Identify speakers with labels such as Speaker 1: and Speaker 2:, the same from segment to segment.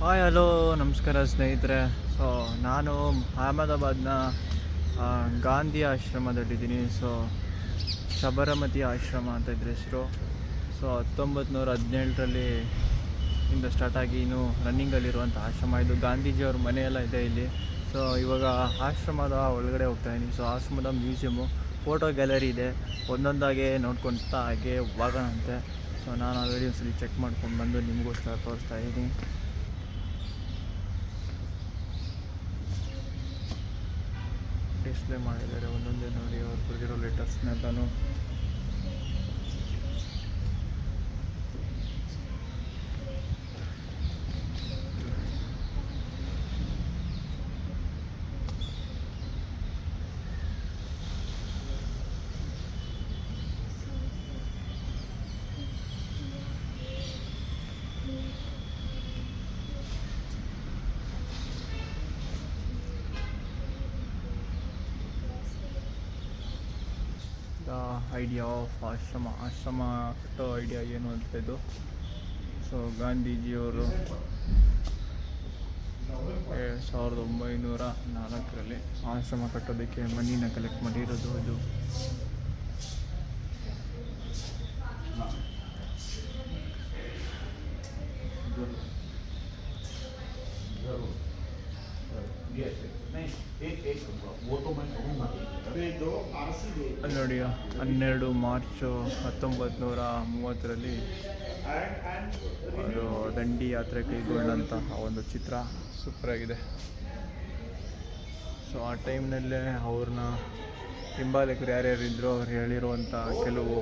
Speaker 1: Hi, hello, ನಮಸ್ಕಾರ ಸ್ನೇಹಿತರೆ. So ನಾನು ಅಹಮದಾಬಾದ್ನ ಗಾಂಧಿ ಆಶ್ರಮದಲ್ಲಿದ್ದೀನಿ. ಸೊ ಶಬರಮತಿ ಆಶ್ರಮ ಅಂತ ಇದ್ರ ಹೆಸರು. ಸೊ ಹತ್ತೊಂಬತ್ತು ನೂರ ಹದಿನೇಳರಲ್ಲಿ ಇಂದ ಸ್ಟಾರ್ಟ್ ಆಗಿ ಇನ್ನು ರನ್ನಿಂಗಲ್ಲಿರುವಂಥ ಆಶ್ರಮ. ಇದು ಗಾಂಧೀಜಿಯವ್ರ ಮನೆಯೆಲ್ಲ ಇದೆ ಇಲ್ಲಿ. ಸೊ ಇವಾಗ ಆಶ್ರಮದ ಒಳಗಡೆ ಹೋಗ್ತಾ ಇದ್ದೀನಿ. ಸೊ ಆಶ್ರಮದ ಮ್ಯೂಸಿಯಮು ಫೋಟೋ ಗ್ಯಾಲರಿ ಇದೆ. ಒಂದೊಂದಾಗೆ ನೋಡ್ಕೊಳ್ತಾ ಹಾಗೆ ಹೋಗೋಣಂತೆ. ಸೊ ನಾನು ಆಲ್ರೆಡಿ ಒಂದ್ಸಲಿ ಚೆಕ್ ಮಾಡ್ಕೊಂಡು ಬಂದು ನಿಮಗೋಸ್ಕರ ತೋರಿಸ್ತಾ ಇದ್ದೀನಿ. ಡಿಸ್ಪ್ಲೇ ಮಾಡಿದ್ದಾರೆ. ಒಂದೊಂದೇ ನೋಡಿ ಅವ್ರು ಬರೆದಿರೋ ಲೆಟರ್ಸ್ನೆಲ್ಲನೂ ದ ಐಡಿಯಾ ಆಫ್ ಆಶ್ರಮ ಆಶ್ರಮ ಕಟ್ಟೋ ಐಡಿಯಾ ಏನು ಅಂತ ಇದು? ಸೊ ಗಾಂಧೀಜಿಯವರು ಸಾವಿರದ ಒಂಬೈನೂರ ನಾಲ್ಕರಲ್ಲಿ ಆಶ್ರಮ ಕಟ್ಟೋದಕ್ಕೆ ಮನಿನ ಕಲೆಕ್ಟ್ ಮಾಡಿರೋದು ಇದು. ಅಲ್ಲಿ ನೋಡಿ, ಹನ್ನೆರಡು ಮಾರ್ಚು ಹತ್ತೊಂಬತ್ತು ನೂರ ಮೂವತ್ತರಲ್ಲಿ ಅವರು ದಂಡಿ ಯಾತ್ರೆ ಕೈಗೊಂಡಂತಹ ಒಂದು ಚಿತ್ರ ಸೂಪರಾಗಿದೆ ಸೊ ಆ ಟೈಮ್ನಲ್ಲೇ ಅವ್ರನ್ನ ಹಿಂಬಾಲಕರು ಯಾರ್ಯಾರು ಇದ್ದರು ಅವ್ರು ಹೇಳಿರುವಂಥ ಕೆಲವು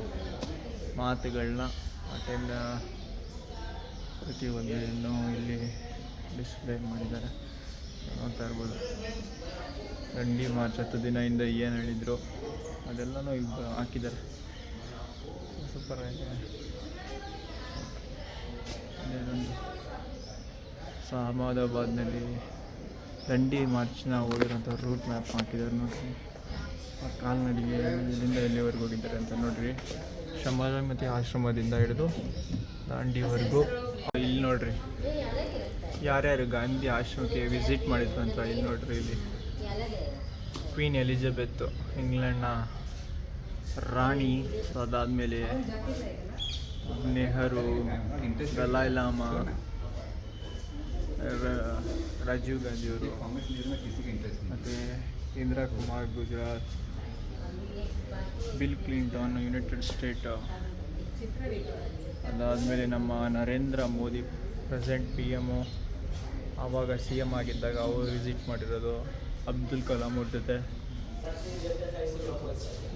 Speaker 1: ಮಾತುಗಳನ್ನ ಆ ಟೈಮ್ನ ಪ್ರತಿಯೊಂದನ್ನು ಇಲ್ಲಿ ಡಿಸ್ಪ್ಲೇ ಮಾಡಿದ್ದಾರೆ. ನೋಡ್ತಾ ಇರ್ಬೋದು. ದಂಡಿ ಮಾರ್ಚ್ ಹತ್ತು ದಿನದಿಂದ ಏನು ಹೇಳಿದ್ರು, ಅದೆಲ್ಲನೂ ಇಲ್ಲಿ ಹಾಕಿದ್ದಾರೆ ಸೂಪರ್ ಆಗಿದೆ. ಸೊ ಅಹಮದಾಬಾದ್ನಲ್ಲಿ ದಂಡಿ ಮಾರ್ಚ್ನ ಹೋಗಿರೋಂಥ ರೂಟ್ ಮ್ಯಾಪ್ ಹಾಕಿದ್ದಾರೆ ನೋಡಿರಿ. ಆ ಕಾಲ್ನಡಿಗೆ ಇಲ್ಲಿಂದ ಎಲ್ಲಿವರೆಗೂ ಹೋಗಿದ್ದಾರೆ ಅಂತ ನೋಡ್ರಿ. ಶಮಾಜಮತಿ ಆಶ್ರಮದಿಂದ ಹಿಡಿದು ದಾಂಡಿವರೆಗೂ. ಇಲ್ಲಿ ನೋಡ್ರಿ. ಯಾರ್ಯಾರು ಗಾಂಧಿ ಆಶ್ರಮಕ್ಕೆ ವಿಸಿಟ್ ಮಾಡಿದ್ರು ಅಂತ ಇಲ್ಲಿ ನೋಡ್ರಿ ಇಲ್ಲಿ. ಕ್ವೀನ್ ಎಲಿಜಬೆತ್ ಇಂಗ್ಲೆಂಡ್ನ ರಾಣಿ. ಅದಾದಮೇಲೆ ನೆಹರು ದಲಾಯ್ ಲಾಮಾ ರಾಜೀವ್ ರಾಜೀವ್ ಗಾಂಧಿಯವರು ಮತ್ತು Indira Kumar, Gujarat, Bill Clinton, united state. ಅದಾದಮೇಲೆ ನಮ್ಮ Narendra Modi, present P M ಆವಾಗ ಸಿ ಎಂ ಆಗಿದ್ದಾಗ ಅವರು ವಿಸಿಟ್ ಮಾಡಿರೋದು. ಅಬ್ದುಲ್ ಕಲಾಂ ಅವ್ರ ಜೊತೆ.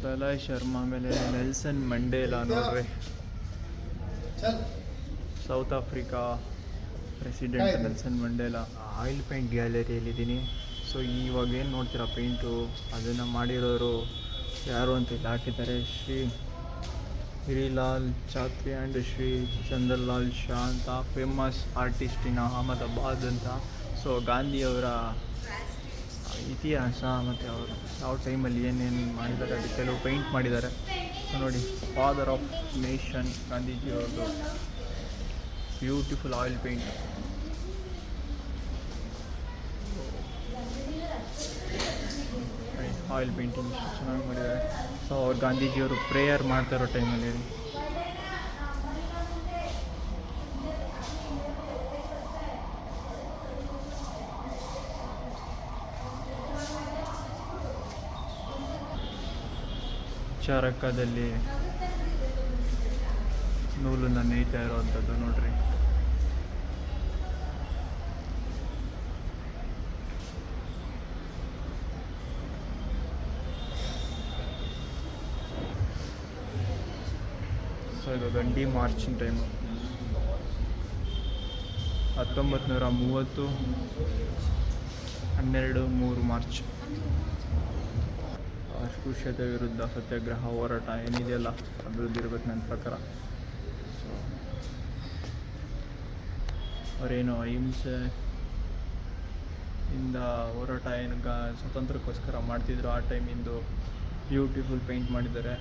Speaker 1: ದಲಾಯ್ ಶರ್ಮಾ ಆಮೇಲೆ ನೆಲ್ಸನ್ ಮಂಡೇಲಾ ನೋಡ್ರಿ. South Africa president Nelson Mandela. Oil paint ಗ್ಯಾಲರಿಯಲ್ಲಿದ್ದೀನಿ so ಇವಾಗ ಏನು ನೋಡ್ತೀರಾ ಪೇಂಟು? ಅದನ್ನು ಮಾಡಿರೋರು ಯಾರು ಅಂತ ಇಲ್ಲಿ. ಹಾಕಿದ್ದಾರೆ ಶ್ರೀ ಹಿರಿಲಾಲ್ ಚಾತ್ರಿ ಆ್ಯಂಡ್ ಶ್ರೀ ಚಂದ್ರಲಾಲ್ ಶಾ ಅಂತ. ಫೇಮಸ್ ಆರ್ಟಿಸ್ಟ್ ಇನ್ ಅಹಮದಾಬಾದ್ ಅಂತ. ಸೊ ಗಾಂಧಿಯವರ ಇತಿಹಾಸ ಮತ್ತು ಅವರು ಯಾವ ಟೈಮಲ್ಲಿ ಏನೇನು ಮಾಡಿದ್ದಾರೆ ಅದು ಕೆಲವು ಪೇಂಟ್ ಮಾಡಿದ್ದಾರೆ. ಸೊ ನೋಡಿ father of nation ಗಾಂಧೀಜಿಯವ್ರದ್ದು beautiful oil paint oil painting ಚೆನ್ನಾಗಿ ಮಾಡಿದ್ದಾರೆ. ಸೊ ಅವ್ರು ಗಾಂಧೀಜಿಯವರು ಪ್ರೇಯರ್ ಮಾಡ್ತಾ ಇರೋ ಟೈಮಲ್ಲಿ ಚರಕದಲ್ಲಿ ನೂಲನ್ನು ನೇಯ್ತಾ ಇರುವಂಥದ್ದು ನೋಡ್ರಿ. ದಂಡಿ ಮಾರ್ಚಿನ ಟೈಮು ಹತ್ತೊಂಬತ್ತು ನೂರ ಮೂವತ್ತು ಹನ್ನೆರಡು ಮೂರು ಮಾರ್ಚ್. ಅಸ್ಪೃಶ್ಯತೆ ವಿರುದ್ಧ ಸತ್ಯಾಗ್ರಹ ಹೋರಾಟ ಏನಿದೆಯಲ್ಲ, ಅಭಿವೃದ್ಧಿ ಇರಬೇಕು ನನ್ನ ಪ್ರಕಾರ. ಸೊ ಅವರೇನು ಅಹಿಂಸೆ ಇಂದ ಹೋರಾಟ ಏನು ಗ ಸ್ವತಂತ್ರಕ್ಕೋಸ್ಕರ ಮಾಡ್ತಿದ್ರು ಆ ಟೈಮಿಂದು ಬ್ಯೂಟಿಫುಲ್ ಪೇಂಟ್ ಮಾಡಿದ್ದಾರೆ.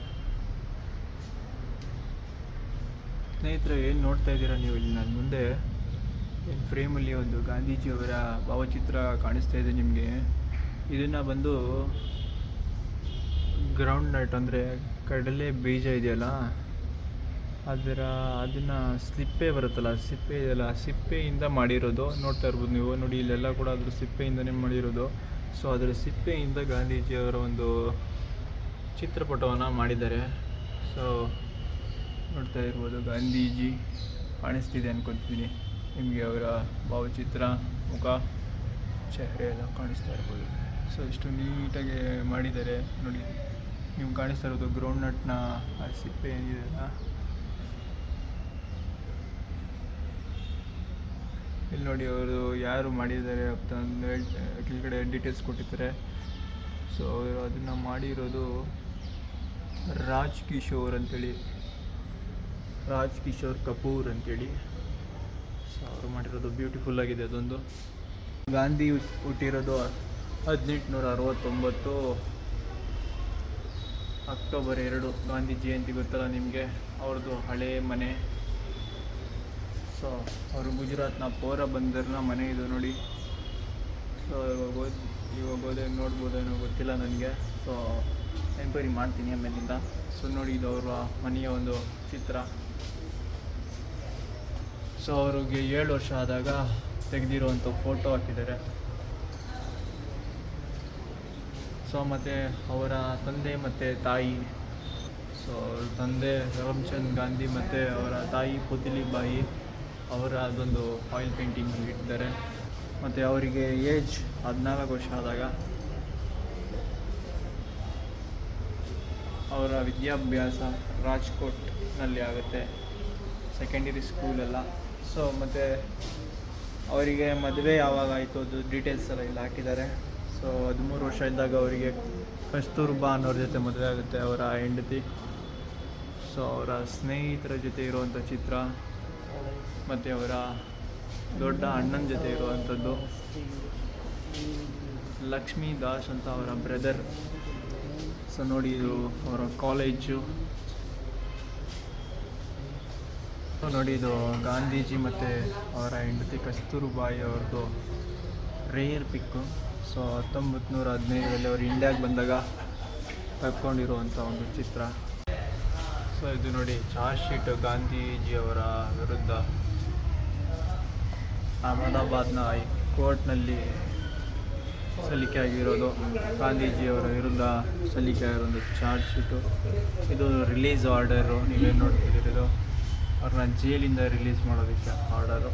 Speaker 1: ಸ್ನೇಹಿತರೆ, ಏನು ನೋಡ್ತಾ ಇದ್ದೀರಾ ನೀವು ಇಲ್ಲಿ ನನ್ನ ಮುಂದೆ? ಏನು ಫ್ರೇಮಲ್ಲಿ ಒಂದು ಗಾಂಧೀಜಿಯವರ ಭಾವಚಿತ್ರ ಕಾಣಿಸ್ತಾ ಇದೆ ನಿಮಗೆ. ಇದನ್ನು ಬಂದು ಗ್ರೌಂಡ್ ನಟ್ ಅಂದರೆ ಕಡಲೆ ಬೀಜ ಇದೆಯಲ್ಲ, ಅದರ ಅದನ್ನು ಸ್ಲಿಪ್ಪೆ ಬರುತ್ತಲ್ಲ, ಸಿಪ್ಪೆ ಇದೆಯಲ್ಲ, ಸಿಪ್ಪೆಯಿಂದ ಮಾಡಿರೋದು. ನೋಡ್ತಾ ಇರ್ಬೋದು ನೀವು, ನೋಡಿ, ಇಲ್ಲೆಲ್ಲ ಕೂಡ ಅದ್ರ ಸಿಪ್ಪೆಯಿಂದನೇ ಮಾಡಿರೋದು. ಸೊ ಅದರ ಸಿಪ್ಪೆಯಿಂದ ಗಾಂಧೀಜಿಯವರ ಒಂದು ಚಿತ್ರಪಟವನ್ನು ಮಾಡಿದ್ದಾರೆ. ಸೊ ನೋಡ್ತಾ ಇರ್ಬೋದು, ಗಾಂಧೀಜಿ ಕಾಣಿಸ್ತಿದೆ ಅನ್ಕೊತೀನಿ. ನಿಮಗೆ ಅವರ ಭಾವಚಿತ್ರ, ಮುಖ, ಚೆಹರೆ ಎಲ್ಲ ಕಾಣಿಸ್ತಾ ಇರ್ಬೋದು. ಸೊ ಇಷ್ಟು ನೀಟಾಗಿ ಮಾಡಿದ್ದಾರೆ. ನೋಡಿ. ನೀವು ಕಾಣಿಸ್ತಾ ಇರೋದು ಗ್ರೌಂಡ್ ನಟ್ನ ಆ ಸಿಪ್ಪೆ ಏನಿದೆಯಲ್ಲ ಇಲ್ಲಿ ನೋಡಿ ಅವರು ಯಾರು ಮಾಡಿದ್ದಾರೆ ಅಂತ ಹೇಳ್ತಾ ಹೇಳ್- ಕೆಳಗಡೆ ಡೀಟೇಲ್ಸ್ ಕೊಟ್ಟಿದ್ದಾರೆ. ಸೊ ಅವರು ಅದನ್ನು ಮಾಡಿರೋದು ರಾಜ್ ಕಿಶೋರ್ ಅಂತೇಳಿ. ರಾಜ್ ಕಿಶೋರ್ ಕಪೂರ್ ಅಂತೇಳಿ. ಸೊ ಅವರು ಮಾಡಿರೋದು ಬ್ಯೂಟಿಫುಲ್ ಆಗಿದೆ ಅದೊಂದು. ಗಾಂಧಿ ಹುಟ್- ಹುಟ್ಟಿರೋದು ಹದಿನೆಂಟುನೂರ ಅರವತ್ತೊಂಬತ್ತು. ಅಕ್ಟೋಬರ್ ಎರಡು ಗಾಂಧಿ ಜಯಂತಿ ಗೊತ್ತಲ್ಲ ನಿಮಗೆ? ಅವ್ರದ್ದು ಹಳೆ ಮನೆ. ಸೊ ಅವರು ಗುಜರಾತ್ನ ಪೋರಬಂದರ್ನ ಮನೆ ಇದು ನೋಡಿ. ಸೊ ಇವಾಗ ಹೋದ್, ಇವಾಗ ಹೋದೆ ನೋಡ್ಬೋದೇನೋ ಗೊತ್ತಿಲ್ಲ ನನಗೆ. ಸೊ ಎನ್ಕ್ವೈರಿ ಮಾಡ್ತೀನಿ ಆಮೇಲಿಂದ. ಸೊ ನೋಡಿ ಇದು ಅವರ ಮನೆಯ ಒಂದು ಚಿತ್ರ. ಸೊ ಅವ್ರಿಗೆ ಏಳು ವರ್ಷ ಆದಾಗ ತೆಗೆದಿರುವಂಥ ಫೋಟೋ ಹಾಕಿದ್ದಾರೆ. ಸೊ ಮತ್ತು ಅವರ ತಂದೆ ಮತ್ತು ತಾಯಿ. ಸೊ ಅವ್ರ ತಂದೆ ಕರಮ್ಚಂದ್ ಗಾಂಧಿ ಮತ್ತು ಅವರ ತಾಯಿ ಪುತಿಲಿಬಾಯಿ ಅವರ ಅದೊಂದು ಆಯಿಲ್ ಪೇಂಟಿಂಗ್ ಇಟ್ಟಿದ್ದಾರೆ. ಮತ್ತು ಅವರಿಗೆ ಏಜ್ ಹದಿನಾಲ್ಕು ವರ್ಷ ಆದಾಗ ಅವರ ವಿದ್ಯಾಭ್ಯಾಸ ರಾಜ್ಕೋಟ್ನಲ್ಲಿ ಆಗುತ್ತೆ. ಸೆಕೆಂಡರಿ ಸ್ಕೂಲೆಲ್ಲ ಸೊ ಮತ್ತು ಅವರಿಗೆ ಮದುವೆ ಯಾವಾಗ ಆಯಿತು ಅದು ಡೀಟೇಲ್ಸ್ ಎಲ್ಲ ಇಲ್ಲಿ ಹಾಕಿದ್ದಾರೆ. ಸೊ ಹದಿಮೂರು ವರ್ಷ ಇದ್ದಾಗ ಅವರಿಗೆ ಕಸ್ತೂರ್ಬಾ ಅನ್ನೋರ ಜೊತೆ ಮದುವೆ ಆಗುತ್ತೆ, ಅವರ ಹೆಂಡತಿ. ಸೊ ಅವರ ಸ್ನೇಹಿತರ ಜೊತೆ ಇರುವಂಥ ಚಿತ್ರ, ಮತ್ತು ಅವರ ದೊಡ್ಡ ಅಣ್ಣನ ಜೊತೆ ಇರುವಂಥದ್ದು ಲಕ್ಷ್ಮೀ ದಾಸ್ ಅಂತ ಅವರ ಬ್ರದರ್ ಸೊ ನೋಡಿ ಇದು ಅವರ ಕಾಲೇಜು ನೋಡಿ ಇದು ಗಾಂಧೀಜಿ ಮತ್ತು ಅವರ ಹೆಂಡತಿ ಕಸ್ತೂರ್ಬಾಯಿ ಅವ್ರದ್ದು ರೇರ್ ಪಿಕ್ಕು ಸೊ ಹತ್ತೊಂಬತ್ತು ನೂರ ಹದಿನೈದರಲ್ಲಿ ಅವರು ಇಂಡಿಯಾಗೆ ಬಂದಾಗ ತಕ್ಕೊಂಡಿರುವಂಥ ಒಂದು ಚಿತ್ರ. ಸೊ ಇದು ನೋಡಿ ಚಾರ್ಜ್ ಶೀಟ್ ಗಾಂಧೀಜಿಯವರ ವಿರುದ್ಧ. ಅಹಮದಾಬಾದ್ನ ಕೋರ್ಟ್ನಲ್ಲಿ ಸಲ್ಲಿಕೆ ಆಗಿರೋದು. ಗಾಂಧೀಜಿಯವರ ವಿರುದ್ಧ ಸಲ್ಲಿಕೆ ಆಗಿರೋದು ಒಂದು ಚಾರ್ಜ್ ಶೀಟು. ಇದು ರಿಲೀಸ್ ಆರ್ಡರು ನೀವೇನು ನೋಡ್ತಿದ್ದೀರಿ ಇದು. ಅವ್ರನ್ನ ಜೈಲಿಂದ ರಿಲೀಸ್ ಮಾಡೋದಕ್ಕೆ ಆರ್ಡರು.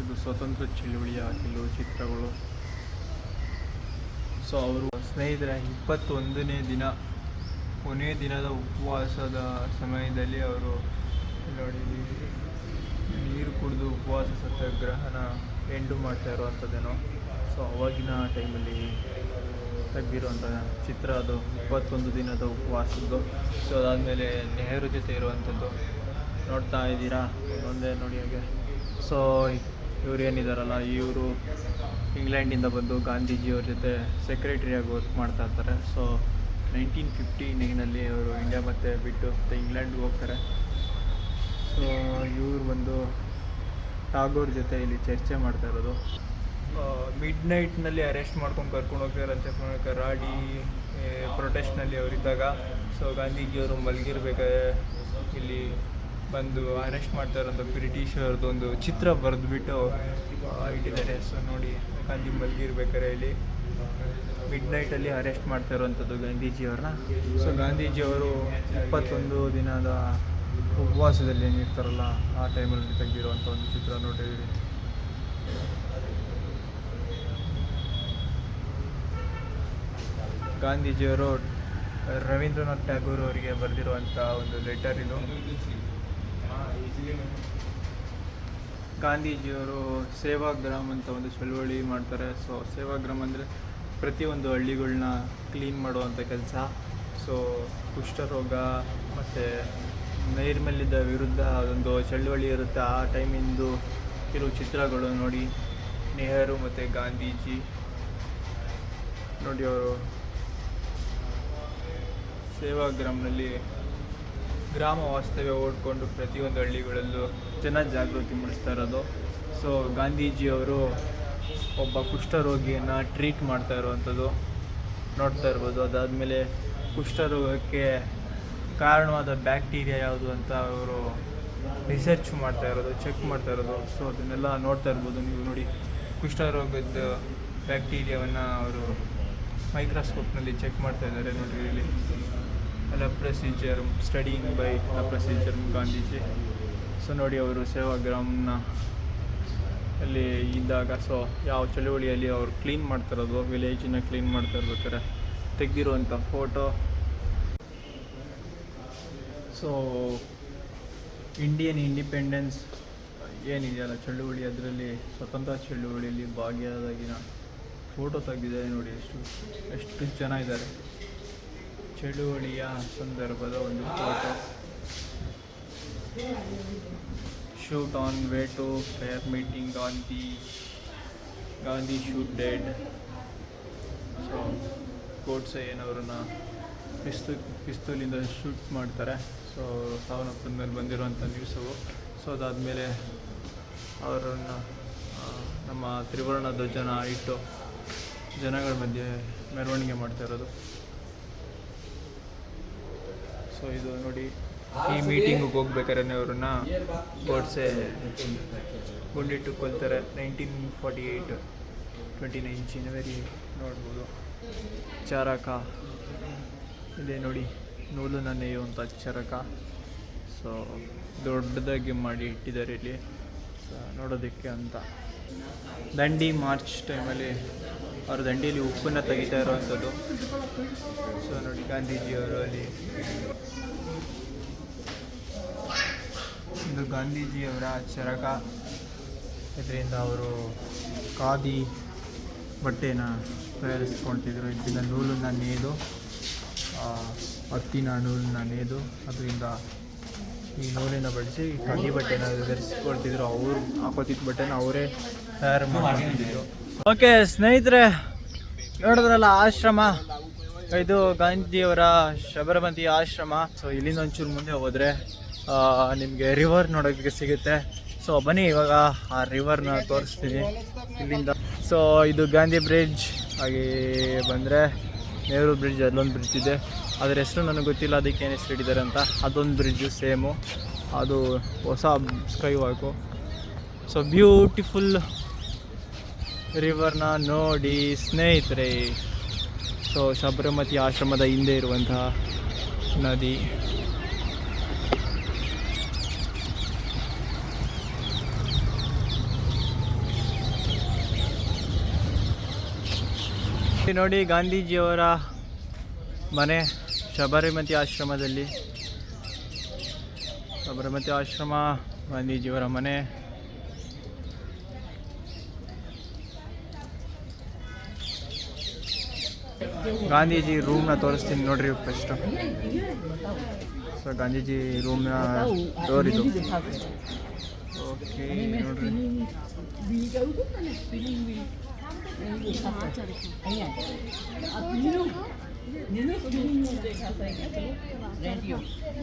Speaker 1: ಇದು ಸ್ವತಂತ್ರ ಚಳುವಳಿಯ ಕೆಲವು ಚಿತ್ರಗಳು. ಸೊ ಅವರು ಸ್ನೇಹಿತರ, ಇಪ್ಪತ್ತೊಂದನೇ ದಿನ ಕೊನೆಯ ದಿನದ ಉಪವಾಸದ ಸಮಯದಲ್ಲಿ ಅವರು ನೋಡಿ, ನೀರು ಕುಡಿದು ಉಪವಾಸ ಸತ್ಯಾಗ್ರಹನ ಎಂಡು ಮಾಡ್ತಾ ಇರುವಂಥದ್ದೇನೋ. ಸೊ ಅವಾಗಿನ ಟೈಮಲ್ಲಿ ತೆಗ್ದಿರುವಂಥ ಚಿತ್ರ ಅದು, ಇಪ್ಪತ್ತೊಂದು ದಿನದ ಉಪವಾಸದ್ದು. ಸೊ ಅದಾದಮೇಲೆ ನೆಹರು ಜೊತೆ ಇರುವಂಥದ್ದು. ನೋಡ್ತಾ ಇದ್ದೀರಾ? ಒಂದೇ ನೋಡಿ ಹಾಗೆ. ಸೊ ಇವ್ರು ಏನಿದಾರಲ್ಲ, ಇವರು ಇಂಗ್ಲೆಂಡಿಂದ ಬಂದು ಗಾಂಧೀಜಿಯವ್ರ ಜೊತೆ ಸೆಕ್ರೆಟರಿಯಾಗಿ ವರ್ಕ್ ಮಾಡ್ತಾ ಇರ್ತಾರೆ. ಸೊ ನೈನ್ಟೀನ್ ಫಿಫ್ಟಿ ನೈನಲ್ಲಿ ಅವರು ಇಂಡಿಯಾ ಮತ್ತೆ ಬಿಟ್ಟು ಮತ್ತು ಇಂಗ್ಲೆಂಡ್ಗೆ ಹೋಗ್ತಾರೆ. ಸೊ ಇವ್ರು ಬಂದು ಟಾಗೋರ್ ಜೊತೆ ಇಲ್ಲಿ ಚರ್ಚೆ ಮಾಡ್ತಾ ಇರೋದು. ಮಿಡ್ ನೈಟ್ನಲ್ಲಿ ಅರೆಸ್ಟ್ ಮಾಡ್ಕೊಂಡು ಕರ್ಕೊಂಡು ಹೋಗ್ತಾರಂತೆ ರಾಡಿ ಪ್ರೊಟೆಸ್ಟ್ನಲ್ಲಿ ಅವರಿದ್ದಾಗ. ಸೊ ಗಾಂಧೀಜಿಯವರು ಮಲಗಿರ್ಬೇಕಾದ್ರೆ ಇಲ್ಲಿ ಬಂದು ಅರೆಸ್ಟ್ ಮಾಡ್ತಾ ಇರೋಂಥ ಬ್ರಿಟಿಷರದ್ದು ಒಂದು ಚಿತ್ರ ಬರೆದ್ಬಿಟ್ಟು ಇಟ್ಟಿದ್ದಾರೆ. ಸೊ ನೋಡಿ ಗಾಂಧಿ ಮಲಗಿರ್ಬೇಕಾರೆ ಇಲ್ಲಿ. ಮಿಡ್ ನೈಟಲ್ಲಿ ಅರೆಸ್ಟ್ ಮಾಡ್ತಾ ಇರುವಂಥದ್ದು ಗಾಂಧೀಜಿಯವ್ರನ್ನ ಸೊ ಗಾಂಧೀಜಿಯವರು ಇಪ್ಪತ್ತೊಂದು ದಿನದ ಉಪವಾಸದಲ್ಲಿ ಏನಿರ್ತಾರಲ್ಲ ಆ ಟೈಮಲ್ಲಿ ತೆಗೆದಿರುವಂಥ ಒಂದು ಚಿತ್ರ ನೋಡಿದ್ದೀವಿ ಗಾಂಧೀಜಿಯವರು ರವೀಂದ್ರನಾಥ್ ಟ್ಯಾಗೂರ್ ಅವರಿಗೆ ಬರೆದಿರುವಂಥ ಒಂದು ಲೆಟರ್ ಇದು. ಗಾಂಧೀಜಿಯವರು ಸೇವಾಗ್ರಾಮ್ ಅಂತ ಒಂದು ಚಳುವಳಿ ಮಾಡ್ತಾರೆ. ಸೊ ಸೇವಾಗ್ರಾಮ್ ಅಂದರೆ ಪ್ರತಿಯೊಂದು ಹಳ್ಳಿಗಳನ್ನ ಕ್ಲೀನ್ ಮಾಡುವಂಥ ಕೆಲಸ. ಸೊ ಕುಷ್ಠರೋಗ ಮತ್ತು ನೈರ್ಮಲ್ಯದ ವಿರುದ್ಧ ಅದೊಂದು ಚಳುವಳಿ ಇರುತ್ತೆ. ಆ ಟೈಮಿಂದು ಕೆಲವು ಚಿತ್ರಗಳು ನೋಡಿ, ನೆಹರು ಮತ್ತು ಗಾಂಧೀಜಿ. ನೋಡಿ ಅವರು. ಸೇವಾಗ್ರಾಮ್ನಲ್ಲಿ ಗ್ರಾಮ ವಾಸ್ತವ್ಯ ಓಡಿಕೊಂಡು ಪ್ರತಿಯೊಂದು ಹಳ್ಳಿಗಳಲ್ಲೂ ಜನ ಜಾಗೃತಿ ಮೂಡಿಸ್ತಾ ಇರೋದು. ಸೊ ಗಾಂಧೀಜಿಯವರು ಒಬ್ಬ ಕುಷ್ಠರೋಗಿಯನ್ನು ಟ್ರೀಟ್ ಮಾಡ್ತಾ ಇರುವಂಥದ್ದು ನೋಡ್ತಾ ಇರ್ಬೋದು. ಅದಾದಮೇಲೆ ಕುಷ್ಠರೋಗಕ್ಕೆ ಕಾರಣವಾದ ಬ್ಯಾಕ್ಟೀರಿಯಾ ಯಾವುದು ಅಂತ ಅವರು ರಿಸರ್ಚ್ ಮಾಡ್ತಾ ಇರೋದು ಚೆಕ್ ಮಾಡ್ತಾ ಇರೋದು. ಸೊ ಅದನ್ನೆಲ್ಲ ನೋಡ್ತಾ ಇರ್ಬೋದು ನೀವು ನೋಡಿ. ಕುಷ್ಠರೋಗದ ಬ್ಯಾಕ್ಟೀರಿಯಾವನ್ನು ಅವರು ಮೈಕ್ರೋಸ್ಕೋಪ್ನಲ್ಲಿ ಚೆಕ್ ಮಾಡ್ತಾ ಇದ್ದಾರೆ ನೋಡಿ ಇಲ್ಲಿ. ಎಲ್ಲ procedure studying by procedure Gandhiji so ನೋಡಿ ಅವರು ಸೇವಾಗ್ರಾಮ್ನ ಅಲ್ಲಿ ಇದ್ದಾಗ ಸೊ ಯಾವ ಚಳುವಳಿಯಲ್ಲಿ ಅವರು ಕ್ಲೀನ್ ಮಾಡ್ತಿರೋದು ವಿಲೇಜನ್ನ ಕ್ಲೀನ್ ಮಾಡ್ತಾ ಇರ್ಬೇಕಾರೆ ತೆಗೆದಿರುವಂಥ ಫೋಟೋ ಸೊ ಇಂಡಿಯನ್ ಇಂಡಿಪೆಂಡೆನ್ಸ್ ಏನಿದೆಯಲ್ಲ ಚಳುವಳಿ, ಅದರಲ್ಲಿ ಸ್ವತಂತ್ರ ಚಳುವಳಿಯಲ್ಲಿ ಭಾಗಿಯಾದಾಗಿನ ಫೋಟೋ ತೆಗೆದಿದ್ದಾರೆ ನೋಡಿ ಎಷ್ಟು ಎಷ್ಟು ಜನ ಇದ್ದಾರೆ. ಚಳುವಳಿಯ ಸಂದರ್ಭದ ಒಂದು photo shoot on way to prayer meeting Gandhi Gandhi shoot dead so ಏನವ್ರನ್ನ ಪಿಸ್ತು ಪಿಸ್ತೂಲಿಂದ ಶೂಟ್ ಮಾಡ್ತಾರೆ. ಸೊ ಸಾವನ್ನಪ್ಪಿದ ಮೇಲೆ ಬಂದಿರುವಂಥ ನ್ಯೂಸವು ಸೊ ಅದಾದಮೇಲೆ ಅವರನ್ನು ನಮ್ಮ ತ್ರಿವರ್ಣ ಧ್ವಜನ ಇಟ್ಟು ಜನಗಳ ಮಧ್ಯೆ ಮೆರವಣಿಗೆ ಮಾಡ್ತಾ ಇರೋದು. ಸೊ ಇದು ನೋಡಿ, ಈ ಮೀಟಿಂಗಿಗೆ ಹೋಗ್ಬೇಕಾದ್ರೆ ಅವ್ರನ್ನ ಗೋಡ್ಸೆ ಗುಂಡಿಟ್ಟು ಕೊಲ್ತಾರೆ nineteen forty eight twenty nine January ನೋಡ್ಬೋದು. ಚರಕ. ಇದೆ ನೋಡಿ, ನೂಲನ್ನು ನೇಯುವಂಥ ಚರಕ. ಸೊ ದೊಡ್ಡದಾಗಿ ಮಾಡಿ ಇಟ್ಟಿದ್ದಾರೆ ಇಲ್ಲಿ. ನೋಡೋದಕ್ಕೆ ಅಂತ. ದಂಡಿ ಮಾರ್ಚ್ ಟೈಮಲ್ಲಿ ಅವರು ದಂಡಿಯಲ್ಲಿ ಉಪ್ಪನ್ನು ತೆಗಿತಾ ಇರುವಂಥದ್ದು. ಸೊ ನೋಡಿ ಗಾಂಧೀಜಿಯವರು ಅಲ್ಲಿ. ಇದು ಗಾಂಧೀಜಿಯವರ ಚರಕ. ಇದರಿಂದ ಅವರು ಖಾದಿ ಬಟ್ಟೆನ ತಯಾರಿಸ್ಕೊಳ್ತಿದ್ರು. ಇದರಿಂದ ನೂಲನ್ನು ನೇಯ್ದು ಹತ್ತಿನ ನೂಲನ್ನ ನೇಯ್ದು ಅದರಿಂದ ಈ ನೂಲಿನ ಬಳಸಿ ಖಾದಿ ಬಟ್ಟೆನ ಧರಿಸ್ಕೊಳ್ತಿದ್ರು ಅವ್ರು ಹಾಕೋತಿದ್ ಬಟ್ಟೆನ ಅವರೇ ತಯಾರು ಮಾಡ್ತಿದ್ರು. ಓಕೆ, ಸ್ನೇಹಿತರೆ, ನೋಡಿದ್ರಲ್ಲ ಆಶ್ರಮ? ಇದು ಗಾಂಧಿಯವರ ಶಬರಮತಿ ಆಶ್ರಮ. ಸೊ ಇಲ್ಲಿಂದ ಒಂಚೂರು ಮುಂದೆ ಹೋದರೆ ನಿಮಗೆ ರಿವರ್ ನೋಡೋಕ್ಕೆ ಸಿಗುತ್ತೆ. ಸೊ ಬನ್ನಿ, ಇವಾಗ ಆ ರಿವರ್ನ ತೋರಿಸ್ತೀನಿ. ಇಲ್ಲಿಂದ. ಸೊ ಇದು ಗಾಂಧಿ ಬ್ರಿಡ್ಜ್ ಹಾಗೆ ಬಂದರೆ, ನೆಹರು ಬ್ರಿಡ್ಜ್ ಅಲ್ಲೊಂದು ಬ್ರಿಡ್ಜ್ ಇದೆ. ಅದ್ರ ಹೆಸರು ನನಗೆ ಗೊತ್ತಿಲ್ಲ, ಅದಕ್ಕೆ ಏನು ಹೆಸರು ಇಟ್ಟಿದ್ದಾರೆ ಅಂತ. ಅದೊಂದು ಬ್ರಿಡ್ಜು ಸೇಮು ಅದು ಹೊಸ ಸ್ಕೈ ವಾಕು ಸೊ ಬ್ಯೂಟಿಫುಲ್ ರಿವರ್ನ ನೋಡಿ ಸ್ನೇಹಿತರೆ. ಸೊ ಶಬರಮತಿ ಆಶ್ರಮದ ಹಿಂದೆ ಇರುವಂತಹ ನದಿ. ನೋಡಿ ಗಾಂಧೀಜಿಯವರ ಮನೆ. ಶಬರಮತಿ ಆಶ್ರಮದಲ್ಲಿ. ಶಬರಿಮತಿ ಆಶ್ರಮ, ಗಾಂಧೀಜಿಯವರ ಮನೆ. ಗಾಂಧೀಜಿ ರೂಮ್ನ ತೋರಿಸ್ತೀನಿ ನೋಡ್ರಿ ಫಸ್ಟು ಸೊ ಗಾಂಧೀಜಿ ರೂಮ್ನ ಡೋರ್ ಇದು. ಓಕೆ ನೋಡ್ರಿ.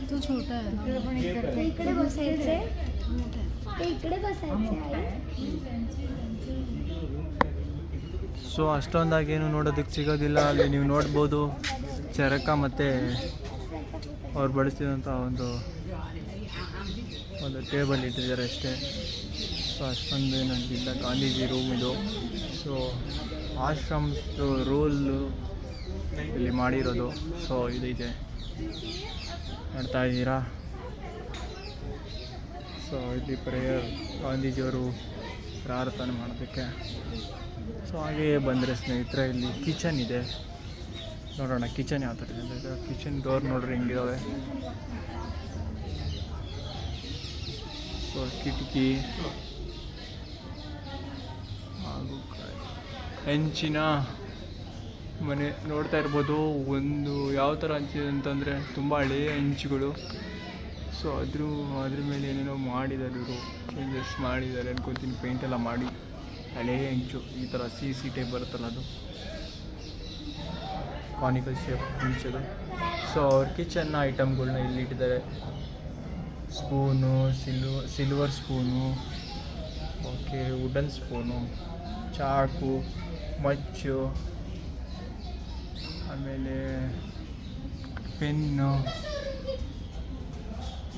Speaker 2: तो छोटा है
Speaker 3: ते इकडे बसायचे ते इकडे बसायचे
Speaker 1: ಸೊ ಅಷ್ಟೊಂದಾಗೇನು ನೋಡೋದಕ್ಕೆ ಸಿಗೋದಿಲ್ಲ ಅಲ್ಲಿ ನೀವು ನೋಡ್ಬೋದು ಚರಕ ಮತ್ತು ಅವ್ರು ಬಳಸ್ತಿದಂಥ ಒಂದು ಒಂದು ಟೇಬಲ್ ಇಟ್ಟಿದ್ದಾರೆ ಅಷ್ಟೇ ಸೊ ಅಷ್ಟೊಂದು ಏನಾಗಿಲ್ಲ ಗಾಂಧೀಜಿ ರೂಮ್ ಇದು ಸೊ ಆಶ್ರಮದ ರೂಲು ಇಲ್ಲಿ ಮಾಡಿರೋದು. ಸೊ ಇದಿದೆ. ನೋಡ್ತಾ ಇದ್ದೀರಾ ಸೊ ಇಲ್ಲಿ ಪ್ರೇಯರ್ ಗಾಂಧೀಜಿಯವರು ಪ್ರಾರ್ಥನೆ ಮಾಡೋದಕ್ಕೆ. ಸೊ ಹಾಗೆಯೇ ಬಂದರೆ ಸ್ನೇಹಿತರೆ, ಇಲ್ಲಿ ಕಿಚನ್ ಇದೆ. ನೋಡೋಣ ಕಿಚನ್ ಯಾವ ಥರ ಇದೆ ಕಿಚನ್ ಡೋರ್ ನೋಡ್ರಿ ಹೆಂಗಿದ್ದಾವೆ ಸೊ ಕಿಟಕಿ ಹಾಗೂ ಹೆಂಚಿನ ಮನೆ ನೋಡ್ತಾ ಇರ್ಬೋದು. ಒಂದು ಯಾವ ಥರ ಹಂಚಿದೆ ಅಂತಂದರೆ ತುಂಬ ಹಳೆಯ ಹೆಂಚುಗಳು ಸೊ ಅದ್ರ ಅದ್ರ ಮೇಲೆ ಏನೇನೋ ಮಾಡಿದ್ದಾರೆ ಇವರು. ಚೇಂಜಸ್ ಮಾಡಿದ್ದಾರೆ ಅನ್ಕೊತೀನಿ. ಎಲ್ಲ ಮಾಡಿ. ಹಳೆಯ ಹೆಂಚು ಈ ಥರ ಸಿ ಸಿ ಟೈಪ್ ಬರುತ್ತಲ್ಲ ಅದು. ಕಾನಿಕಲ್ ಶೇಪ್ ಹೆಂಚದು ಸೊ ಅವ್ರ ಕಿಚನ್ನ ಐಟಮ್ಗಳನ್ನ ಇಲ್ಲಿ ಇಟ್ಟಿದ್ದಾರೆ. Spoon Silva silver spoon okay wooden spoon ಚಾಕು ಮಚ್ಚು. ಆಮೇಲೆ ಪೆನ್ನು.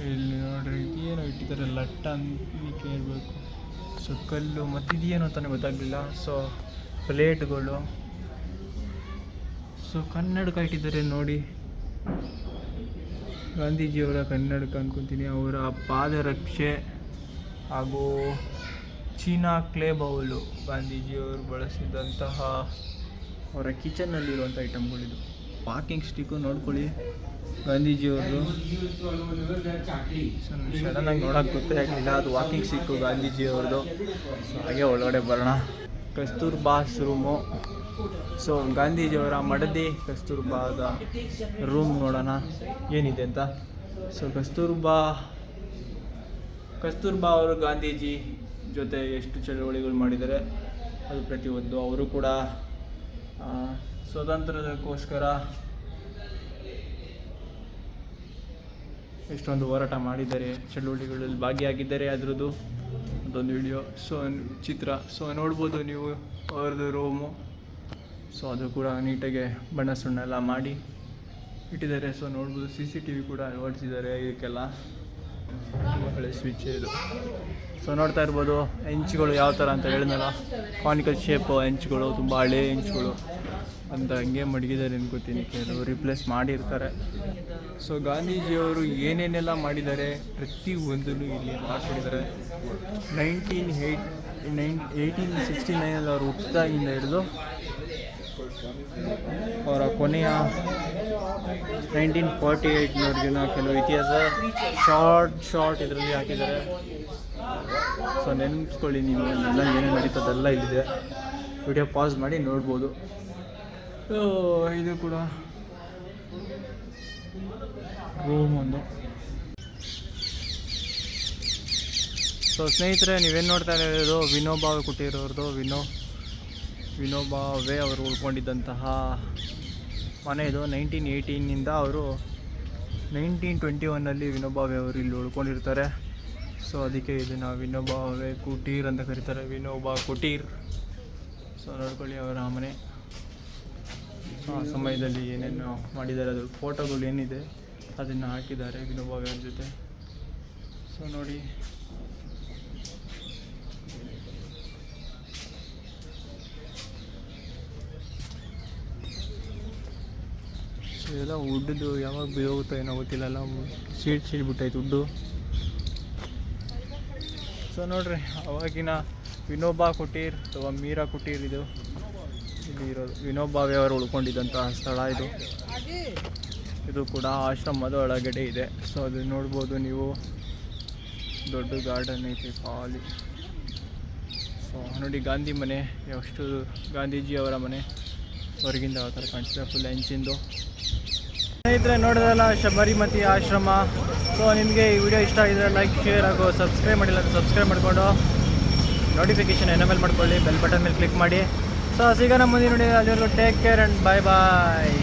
Speaker 1: ಇಲ್ಲಿ ನೋಡ್ರಿ ಏನೋ ಇಟ್ಟಿದ್ದಾರೆ, ಲಟ್ಟ ಅಂತ ಕೇಳಬೇಕು. ಸೊ, ಕಲ್ಲು ಮತ್ತು ಇದೇನು ಅಂತಾನೆ ಗೊತ್ತಾಗಲಿಲ್ಲ. ಸೊ, ಪ್ಲೇಟ್ಗಳು. ಸೊ, ಕನ್ನಡಕ ಇಟ್ಟಿದ್ದಾರೆ ನೋಡಿ. ಗಾಂಧೀಜಿಯವರ ಕನ್ನಡಕ ಅಂದ್ಕೊತೀನಿ ಅವರ ಪಾದರಕ್ಷೆ ಹಾಗೂ ಚೀನಾ ಕ್ಲೇ ಬೌಲು ಗಾಂಧೀಜಿಯವರು ಬಳಸಿದಂತಹ ಅವರ ಕಿಚನ್ನಲ್ಲಿರುವಂಥ ಐಟಮ್ಗಳಿದು ವಾಕಿಂಗ್ ಸ್ಟಿಕ್ಕು ನೋಡ್ಕೊಳ್ಳಿ. ಗಾಂಧೀಜಿಯವ್ರದ್ದು. ಸಡನ್ನಾಗಿ ನೋಡೋಕೆ ಗೊತ್ತೇ ಆಗಲಿಲ್ಲ. ಅದು ವಾಕಿಂಗ್ ಸ್ಟಿಕ್ಕು ಗಾಂಧೀಜಿಯವ್ರದ್ದು. ಸೊ, ಹಾಗೆ ಒಳಗಡೆ ಬರೋಣ. ಕಸ್ತೂರ್ಬಾಸ್ ರೂಮು ಸೊ, ಗಾಂಧೀಜಿಯವರ ಮಡದಿ ಕಸ್ತೂರ್ಬಾದ ರೂಮ್ ನೋಡೋಣ. ಏನಿದೆ ಅಂತ? ಸೊ ಕಸ್ತೂರ್ಬಾ ಕಸ್ತೂರ್ಬಾ ಅವರು ಗಾಂಧೀಜಿ ಜೊತೆ ಎಷ್ಟು ಚಳವಳಿಗಳು ಮಾಡಿದ್ದಾರೆ? ಅದು ಪ್ರತಿಯೊಂದು. ಅವರು ಕೂಡ ಸ್ವಾತಂತ್ರ್ಯಕ್ಕೋಸ್ಕರ ಎಷ್ಟೊಂದು ಹೋರಾಟ ಮಾಡಿದ್ದಾರೆ ಚಳುವಳಿಗಳಲ್ಲಿ ಭಾಗಿಯಾಗಿದ್ದಾರೆ ಅದರದ್ದು ಅದೊಂದು ವಿಡಿಯೋ ಸೊ ಚಿತ್ರ. ಸೊ ನೋಡ್ಬೋದು ನೀವು ಅವ್ರದ್ದು ರೂಮು ಸೊ ಅದು ಕೂಡ ನೀಟಾಗಿ ಬಣ್ಣ ಸುಣ್ಣ ಎಲ್ಲ ಮಾಡಿ ಇಟ್ಟಿದ್ದಾರೆ. ಸೊ ನೋಡ್ಬೋದು ಸಿ ಸಿ ಟಿ ವಿ ಕೂಡ ಅಳವಡಿಸಿದ್ದಾರೆ ಇದಕ್ಕೆಲ್ಲ. ಹಳೆ ಸ್ವಿಚ್ ಇದು. ಸೊ ನೋಡ್ತಾ ಇರ್ಬೋದು ಎಂಚುಗಳು ಯಾವ ಥರ ಅಂತ ಹೇಳಿದ್ನಲ್ಲ? ಕಾನಿಕಲ್ ಶೇಪ್ ಎಂಚುಗಳು ತುಂಬ ಹಳೆ ಎಂಚುಗಳು ಅಂತ ಹಂಗೆ ಮಡಗಿದ್ದಾರೆ ಅನ್ಕೋತೀನಿ ಕೆಲವರು ರಿಪ್ಲೇಸ್ ಮಾಡಿರ್ತಾರೆ. ಸೊ ಗಾಂಧೀಜಿಯವರು ಏನೇನೆಲ್ಲ ಮಾಡಿದ್ದಾರೆ? ಪ್ರತಿ ಒಂದನ್ನು ಇಲ್ಲಿ ಮಾಡ್ಕೊಂಡಿದ್ದಾರೆ nineteen eight nine eighteen sixty ನೈನಲ್ಲಿ ಅವರು ಹುಟ್ಟಿದಾಗಿಂದ ಹಿಡಿದು, ಅವರ ಕೊನೆಯ ನೈನ್ಟೀನ್ ಫಾರ್ಟಿ ಏಯ್ಟ್ನವ್ರಿಗಿನ ಕೆಲವು ಇತಿಹಾಸ ಶಾರ್ಟ್ ಶಾರ್ಟ್ ಇದರಲ್ಲಿ ಹಾಕಿದ್ದಾರೆ. ಸೊ ನೆನೆಸ್ಕೊಳ್ಳಿ ನೀವು ಎಲ್ಲ ಏನೇನು ನಡೀತದೆಲ್ಲ ಇಲ್ಲಿದೆ. ವಿಡಿಯೋ ಪಾಸ್ ಮಾಡಿ ನೋಡ್ಬೋದು. ಇದು ಕೂಡ ರೂಮ್ ಒಂದು. ಸೊ ಸ್ನೇಹಿತರೆ, ನೀವೇನು ನೋಡ್ತಾ ಇರೋದು? ವಿನೋಬಾ ಕುಟೀರವ್ರದ್ದು ವಿನೋ, ವಿನೋಬಾವೇ ಅವರು ಉಳ್ಕೊಂಡಿದ್ದಂತಹ ಮನೆ ಇದು ನೈನ್ಟೀನ್ ಏಯ್ಟೀನಿಂದ ಅವರು ನೈನ್ಟೀನ್ ಟ್ವೆಂಟಿ ಒನ್ನಲ್ಲಿ ವಿನೋಬಾವೆ ಅವರು ಇಲ್ಲಿ ಉಳ್ಕೊಂಡಿರ್ತಾರೆ. ಸೊ ಅದಕ್ಕೆ ಇದನ್ನು ವಿನೋಬಾವೆ ಕುಟೀರ್ ಅಂತ ಕರೀತಾರೆ. ವಿನೋಬಾ ಕುಟೀರ್. ಸೊ ನೋಡ್ಕೊಳ್ಳಿ ಅವರ ಮನೆ ಆ ಸಮಯದಲ್ಲಿ ಏನೇನು ಮಾಡಿದ್ದಾರೆ, ಅದ್ರ ಫೋಟೋಗಳು ಏನಿದೆ, ಅದನ್ನು ಹಾಕಿದ್ದಾರೆ ವಿನೋಬಾವೆ ಅವ್ರ ಜೊತೆ. ಸೊ ನೋಡಿ. ಇದೆಲ್ಲ ಉಡ್ಡದು ಯಾವಾಗ ಬೀಳೋಗುತ್ತೋ ಏನೋ ಗೊತ್ತಿಲ್ಲ, ಎಲ್ಲ ಸೀಟ್ ಬಿಟ್ಟೈತೆ ಉಡ್ಡು ಸೊ ನೋಡ್ರಿ, ಅವಾಗಿನ ವಿನೋಬಾ ಕುಟೀರ್ ಅಥವಾ ಮೀರಾ ಕುಟೀರ್ ಇದು. ಇಲ್ಲಿ ಇರೋದು ವಿನೋಬಾವೆ ಅವರು ಉಳ್ಕೊಂಡಿದ್ದಂತಹ ಸ್ಥಳ ಇದು. ಇದು ಕೂಡ ಆಶ್ರಮದ ಒಳಗಡೆ ಇದೆ. ಸೊ ಅದು ನೋಡ್ಬೋದು ನೀವು. ದೊಡ್ಡ ಗಾರ್ಡನ್ ಐತಿ ಖಾಲಿ ಸೊ ನೋಡಿ ಗಾಂಧಿ ಮನೆ ಎಷ್ಟು ಗಾಂಧೀಜಿಯವರ ಮನೆ. ಹೊರಗಿಂದ ಆ ಥರ ಕಾಣಿಸ್ತದೆ ಫುಲ್ ಹೆಂಚಿಂದು ಸ್ನೇಹಿತರೆ ನೋಡೋದಲ್ಲ ಶಬರಿಮತಿ ಆಶ್ರಮ. ಸೊ ನಿಮಗೆ ಈ ವಿಡಿಯೋ ಇಷ್ಟ ಆಗಿದ್ರೆ ಲೈಕ್ ಶೇರ್ ಹಾಗೂ ಸಬ್ಸ್ಕ್ರೈಬ್ ಮಾಡಿಲ್ಲ ಅಂತ ಸಬ್ಸ್ಕ್ರೈಬ್ ಮಾಡಿಕೊಂಡು ನೋಟಿಫಿಕೇಶನ್ ಎನೇಬಲ್ ಮಾಡ್ಕೊಳ್ಳಿ ಬೆಲ್ ಬಟನ್ ಮೇಲೆ ಕ್ಲಿಕ್ ಮಾಡಿ. ಸೊ ಸಿಗೋಣ ಮುಂದಿನ ನೋಡಿ ಅಲ್ಲಿವರೆಗೂ take care and bye bye